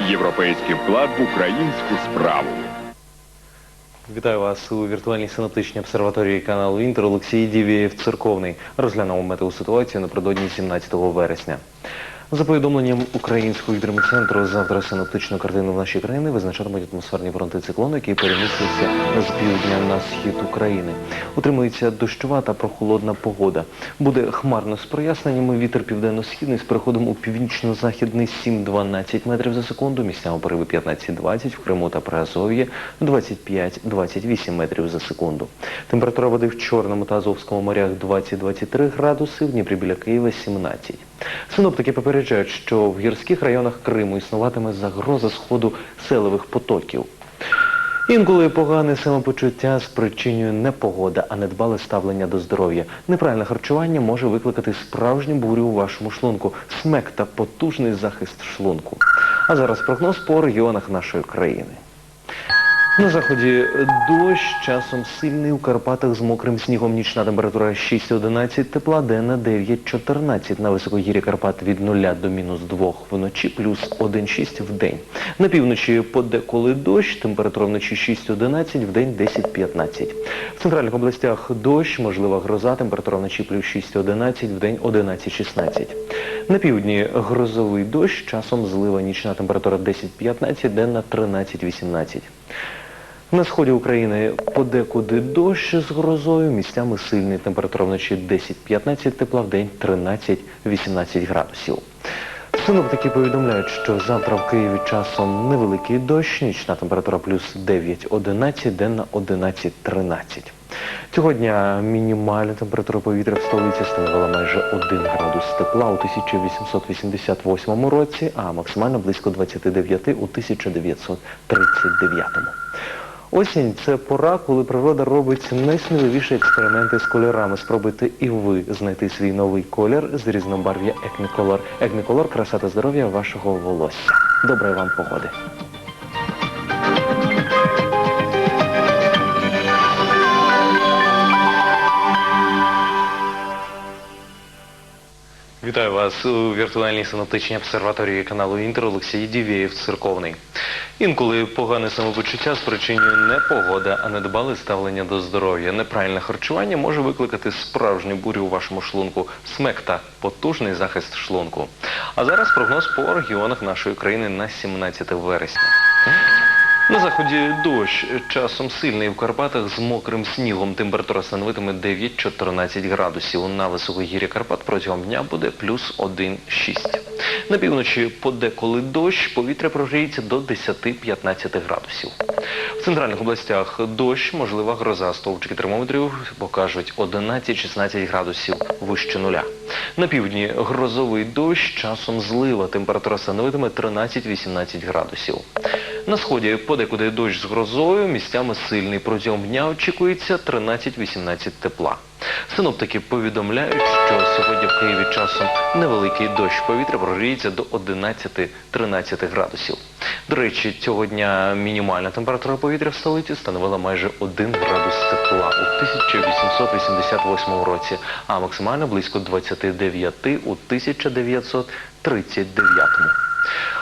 Європейський вклад в українську справу. Вітаю вас у віртуальній синоптичній обсерваторії каналу Інтер. Олексій Дівєєв церковний. Розглянемо метеоситуацію напередодні 17 вересня. За повідомленням Українського гідрометцентру, завтра синоптичну картину в нашій країні визначатимуть атмосферні фронти циклону, які перемістяться з півдня на схід України. Утримується дощова та прохолодна погода. Буде хмарно з проясненнями, вітер південно-східний з переходом у північно-західний 7-12 метрів за секунду, місцями пориви 15-20, в Криму та Приазов'ї 25-28 метрів за секунду. Температура води в Чорному та Азовському морях 20-23 градуси, в Дніпрі біля Києва 17. Синоптики попереджають, що в гірських районах Криму існуватиме загроза сходу селевих потоків. Інколи погане самопочуття спричинює не погода, а недбале ставлення до здоров'я. Неправильне харчування може викликати справжню бурю у вашому шлунку, смек та потужний захист шлунку. А зараз прогноз по регіонах нашої країни. На заході дощ, часом сильний у Карпатах з мокрим снігом. Нічна температура 6-11, тепла денна 9-14. На високогір'ї Карпат від 0 до мінус 2 вночі, плюс 1-6 в день. На півночі подеколи дощ, температура вночі 6-11, в день 10-15. В центральних областях дощ, можлива гроза, температура вночі плюс 6-11, в день 11-16. На півдні грозовий дощ, часом злива нічна температура 10-15, денна 13-18. На сході України подекуди дощ з грозою, місцями сильний. Температура вночі 10-15, тепла в день 13-18 градусів. Синоптики повідомляють, що завтра в Києві часом невеликий дощ, нічна температура плюс 9-11, денна 11-13. Цього дня мінімальна температура повітря в столиці становила майже 1 градус тепла у 1888 році, а максимально близько 29 у 1939. Осінь це пора, коли природа робить найсміливіші експерименти з кольорами. Спробуйте і ви знайти свій новий колір з різнобарв'я Екніколор. Екніколор краса та здоров'я вашого волосся. Доброї вам погоди! Вітаю вас у віртуальній синоптичній обсерваторії каналу Інтер Олексій Дівєєв церковний. Інколи погане самопочуття спричинює не погода, а недбале ставлення до здоров'я. Неправильне харчування може викликати справжню бурю у вашому шлунку, смек та потужний захист шлунку. А зараз прогноз по регіонах нашої країни на 17 вересня. На заході дощ, часом сильний в Карпатах з мокрим снігом. Температура становитиме 9-14 градусів. На високогір'ї Карпат протягом дня буде плюс 1-6. На півночі подеколи дощ, повітря прогріється до 10-15 градусів. В центральних областях дощ, можлива гроза. Стовпчики термометрів покажуть 11-16 градусів вище нуля. На півдні грозовий дощ, часом злива. Температура становитиме 13-18 градусів. На сході подекуди дощ з грозою, місцями сильний. Протягом дня очікується 13-18 тепла. Синоптики повідомляють, що сьогодні в Києві часом невеликий дощ. Повітря прогріється до 11-13 градусів. До речі, цього дня мінімальна температура повітря в столиці становила майже 1 градус тепла у 1888 році, а максимально близько 29 у 1939.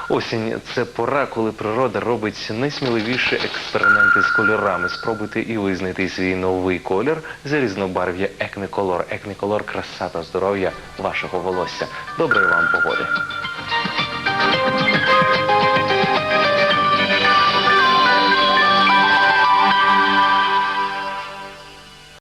Осінь це пора, коли природа робить найсміливіші експерименти з кольорами. Спробуйте і ви знайти свій новий колір з різнобарв'я Екніколор. Екніколор краса та здоров'я вашого волосся. Доброї вам погоди!